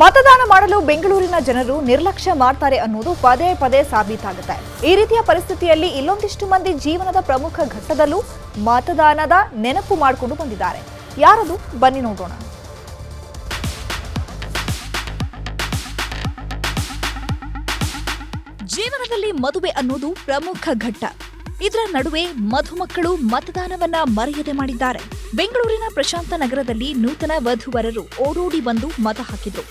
ಮತದಾನ ಮಾಡಲು ಬೆಂಗಳೂರಿನ ಜನರು ನಿರ್ಲಕ್ಷ್ಯ ಮಾಡ್ತಾರೆ ಅನ್ನೋದು ಪದೇ ಪದೇ ಸಾಬೀತಾಗುತ್ತೆ. ಈ ರೀತಿಯ ಪರಿಸ್ಥಿತಿಯಲ್ಲಿ ಇಲ್ಲೊಂದಿಷ್ಟು ಮಂದಿ ಜೀವನದ ಪ್ರಮುಖ ಘಟ್ಟದಲ್ಲೂ ಮತದಾನದ ನೆನಪು ಮಾಡಿಕೊಂಡು ಬಂದಿದ್ದಾರೆ. ಯಾರದು? ಬನ್ನಿ ನೋಡೋಣ. ಜೀವನದಲ್ಲಿ ಮದುವೆ ಅನ್ನೋದು ಪ್ರಮುಖ ಘಟ್ಟ. ಇದರ ನಡುವೆ ಮಧುಮಕ್ಕಳು ಮತದಾನವನ್ನ ಮರೆಯದೆ ಮಾಡಿದ್ದಾರೆ. ಬೆಂಗಳೂರಿನ ಪ್ರಶಾಂತ ನಗರದಲ್ಲಿ ನೂತನ ವಧುವರರು ಓಡೋಡಿ ಬಂದು ಮತ ಹಾಕಿದ್ರು.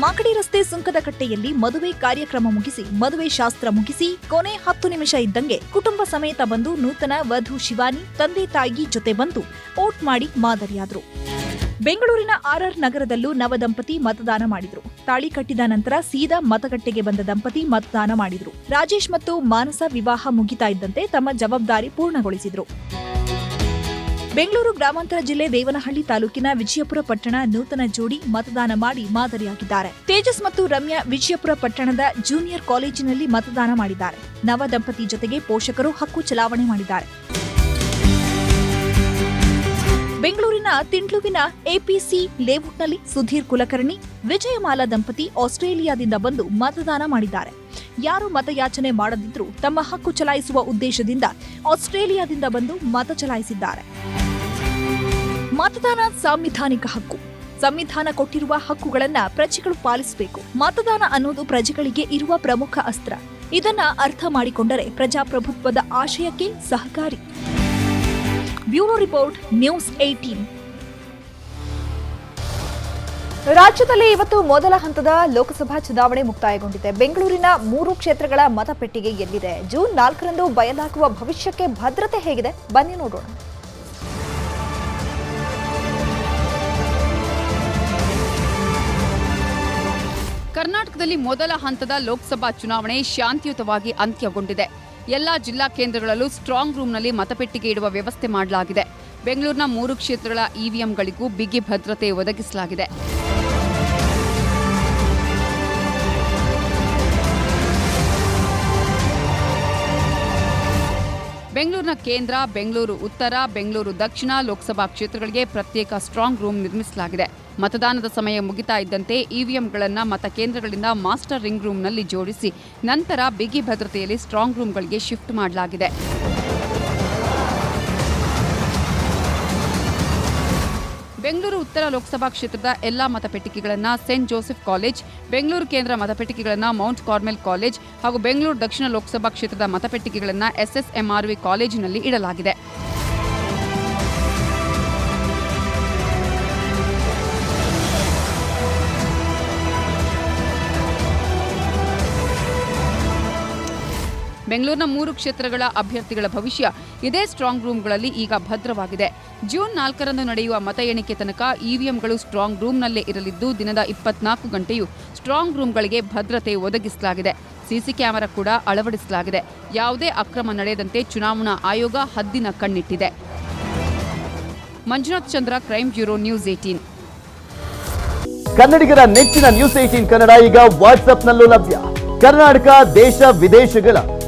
ಮಾಕಡಿ ರಸ್ತೆ ಸುಂಕದಕಟ್ಟೆಯಲ್ಲಿ ಮದುವೆ ಕಾರ್ಯಕ್ರಮ ಮುಗಿಸಿ, ಮದುವೆ ಶಾಸ್ತ್ರ ಮುಗಿಸಿ, ಕೊನೆ ಹತ್ತು ನಿಮಿಷ ಇದ್ದಂಗೆ ಕುಟುಂಬ ಸಮೇತ ಬಂದು ನೂತನ ವಧು ಶಿವಾನಿ, ತಂದೆ ತಾಯಿ ಜೊತೆ ಬಂದು ಓಟ್ ಮಾಡಿ ಮಾದರಿಯಾದ್ರು. ಬೆಂಗಳೂರಿನ ಆರ್ಆರ್ ನಗರದಲ್ಲೂ ನವದಂಪತಿ ಮತದಾನ ಮಾಡಿದರು. ತಾಳಿ ಕಟ್ಟಿದ ನಂತರ ಸೀದಾ ಮತಗಟ್ಟೆಗೆ ಬಂದ ದಂಪತಿ ಮತದಾನ ಮಾಡಿದರು. ರಾಜೇಶ್ ಮತ್ತು ಮಾನಸ ವಿವಾಹ ಮುಗಿತಾ ಇದ್ದಂತೆ ತಮ್ಮ ಜವಾಬ್ದಾರಿ ಪೂರ್ಣಗೊಳಿಸಿದರು. ಬೆಂಗಳೂರು ಗ್ರಾಮಾಂತರ ಜಿಲ್ಲೆ ದೇವನಹಳ್ಳಿ ತಾಲೂಕಿನ ವಿಜಯಪುರ ಪಟ್ಟಣ ನೂತನ ಜೋಡಿ ಮತದಾನ ಮಾಡಿ ಮಾದರಿಯಾಗಿದ್ದಾರೆ. ತೇಜಸ್ ಮತ್ತು ರಮ್ಯಾ ವಿಜಯಪುರ ಪಟ್ಟಣದ ಜೂನಿಯರ್ ಕಾಲೇಜಿನಲ್ಲಿ ಮತದಾನ ಮಾಡಿದ್ದಾರೆ. ನವ ದಂಪತಿ ಜೊತೆಗೆ ಪೋಷಕರು ಹಕ್ಕು ಚಲಾವಣೆ ಮಾಡಿದ್ದಾರೆ. ಬೆಂಗಳೂರಿನ ತಿಂಡ್ಲುವಿನ ಎಪಿಸಿ ಲೇಔಟ್ನಲ್ಲಿ ಸುಧೀರ್ ಕುಲಕರ್ಣಿ, ವಿಜಯಮಾಲಾ ದಂಪತಿ ಆಸ್ಟ್ರೇಲಿಯಾದಿಂದ ಬಂದು ಮತದಾನ ಮಾಡಿದ್ದಾರೆ. ಯಾರು ಮತಯಾಚನೆ ಮಾಡದಿದ್ರೂ ತಮ್ಮ ಹಕ್ಕು ಚಲಾಯಿಸುವ ಉದ್ದೇಶದಿಂದ ಆಸ್ಟ್ರೇಲಿಯಾದಿಂದ ಬಂದು ಮತ ಚಲಾಯಿಸಿದ್ದಾರೆ. ಮತದಾನ ಸಾಂವಿಧಾನಿಕ ಹಕ್ಕು. ಸಂವಿಧಾನ ಕೊಟ್ಟಿರುವ ಹಕ್ಕುಗಳನ್ನ ಪ್ರಜೆಗಳು ಪಾಲಿಸಬೇಕು. ಮತದಾನ ಅನ್ನೋದು ಪ್ರಜೆಗಳಿಗೆ ಇರುವ ಪ್ರಮುಖ ಅಸ್ತ್ರ. ಇದನ್ನ ಅರ್ಥ ಮಾಡಿಕೊಂಡರೆ ಪ್ರಜಾಪ್ರಭುತ್ವದ ಆಶಯಕ್ಕೆ ಸಹಕಾರಿ. ಬ್ಯೂರೋ ರಿಪೋರ್ಟ್ ನ್ಯೂಸ್ ಏಟೀನ್ ರಾಜ್ಯದಲ್ಲಿ ಇವತ್ತು ಮೊದಲ ಹಂತದ ಲೋಕಸಭಾ ಚುನಾವಣೆ ಮುಕ್ತಾಯಗೊಂಡಿದೆ. ಬೆಂಗಳೂರಿನ ಮೂರು ಕ್ಷೇತ್ರಗಳ ಮತಪೆಟ್ಟಿಗೆ ಎಲ್ಲಿದೆ? ಜೂನ್ ನಾಲ್ಕರಂದು ಬಯಲಾಗುವ ಭವಿಷ್ಯಕ್ಕೆ ಭದ್ರತೆ ಹೇಗಿದೆ? ಬನ್ನಿ ನೋಡೋಣ. ಕರ್ನಾಟಕದಲ್ಲಿ ಮೊದಲ ಹಂತದ ಲೋಕಸಭಾ ಚುನಾವಣೆ ಶಾಂತಿಯುತವಾಗಿ ಅಂತ್ಯಗೊಂಡಿದೆ. ಎಲ್ಲಾ ಜಿಲ್ಲಾ ಕೇಂದ್ರಗಳಲ್ಲೂ ಸ್ಟ್ರಾಂಗ್ ರೂಮ್ನಲ್ಲಿ ಮತಪೆಟ್ಟಿಗೆ ಇಡುವ ವ್ಯವಸ್ಥೆ ಮಾಡಲಾಗಿದೆ. ಬೆಂಗಳೂರಿನ ಮೂರು ಕ್ಷೇತ್ರಗಳ ಇವಿಎಂಗಳಿಗೂ ಬಿಗಿ ಭದ್ರತೆ ಒದಗಿಸಲಾಗಿದೆ. ಬೆಂಗಳೂರಿನ ಕೇಂದ್ರ, ಬೆಂಗಳೂರು ಉತ್ತರ, ಬೆಂಗಳೂರು ದಕ್ಷಿಣ ಲೋಕಸಭಾ ಕ್ಷೇತ್ರಗಳಿಗೆ ಪ್ರತ್ಯೇಕ ಸ್ಟ್ರಾಂಗ್ ರೂಮ್ ನಿರ್ಮಿಸಲಾಗಿದೆ. ಮತದಾನದ ಸಮಯ ಮುಗಿತಾ ಇದ್ದಂತೆ ಇವಿಎಂಗಳನ್ನು ಮತಕೇಂದ್ರಗಳಿಂದ ಮಾಸ್ಟರ್ ರಿಂಗ್ ರೂಮ್ನಲ್ಲಿ ಜೋಡಿಸಿ, ನಂತರ ಬಿಗಿ ಭದ್ರತೆಯಲ್ಲಿ ಸ್ಟ್ರಾಂಗ್ ರೂಮ್ಗಳಿಗೆ ಶಿಫ್ಟ್ ಮಾಡಲಾಗಿದೆ. ಬೆಂಗಳೂರು ಉತ್ತರ ಲೋಕಸಭಾ ಕ್ಷೇತ್ರದ ಎಲ್ಲಾ ಮತಪೆಟ್ಟಿಗೆಗಳನ್ನು ಸೇಂಟ್ ಜೋಸೆಫ್ ಕಾಲೇಜ್, ಬೆಂಗಳೂರು ಕೇಂದ್ರ ಮತಪೆಟ್ಟಿಗೆಗಳನ್ನು ಮೌಂಟ್ ಕಾರ್ಮೆಲ್ ಕಾಲೇಜ್ ಹಾಗೂ ಬೆಂಗಳೂರು ದಕ್ಷಿಣ ಲೋಕಸಭಾ ಕ್ಷೇತ್ರದ ಮತಪೆಟ್ಟಿಗೆಗಳನ್ನು ಎಸ್ಎಸ್ಎಂಆರ್ವಿ ಕಾಲೇಜಿನಲ್ಲಿ ಇಡಲಾಗಿದೆ. ಬೆಂಗಳೂರಿನ ಮೂರು ಕ್ಷೇತ್ರಗಳ ಅಭ್ಯರ್ಥಿಗಳ ಭವಿಷ್ಯ ಇದೇ ಸ್ಟ್ರಾಂಗ್ ರೂಮ್ಗಳಲ್ಲಿ ಈಗ ಭದ್ರವಾಗಿದೆ. ಜೂನ್ ನಾಲ್ಕರಂದು ನಡೆಯುವ ಮತ ಎಣಿಕೆ ತನಕ ಇವಿಎಂಗಳು ಸ್ಟ್ರಾಂಗ್ ರೂಮ್ನಲ್ಲೇ ಇರಲಿದ್ದು, ದಿನದ ಇಪ್ಪತ್ನಾಲ್ಕು ಗಂಟೆಯೂ ಸ್ಟ್ರಾಂಗ್ ರೂಮ್ಗಳಿಗೆ ಭದ್ರತೆ ಒದಗಿಸಲಾಗಿದೆ. ಸಿಸಿ ಕ್ಯಾಮೆರಾ ಕೂಡ ಅಳವಡಿಸಲಾಗಿದೆ. ಯಾವುದೇ ಅಕ್ರಮ ನಡೆಯದಂತೆ ಚುನಾವಣಾ ಆಯೋಗ ಹದ್ದಿನ ಕಣ್ಣಿಟ್ಟಿದೆ. Manjunath Chandra crime bureau news eighteen ಕನ್ನಡಿಗರ ನೆಚ್ಚಿನ ನ್ಯೂಸ್ ಏಟೀನ್ ಕನ್ನಡ ಈಗ ವಾಟ್ಸ್ಆಪ್ನಲ್ಲೂ ಲಭ್ಯ. ಕರ್ನಾಟಕ, ದೇಶ, ವಿದೇಶಗಳ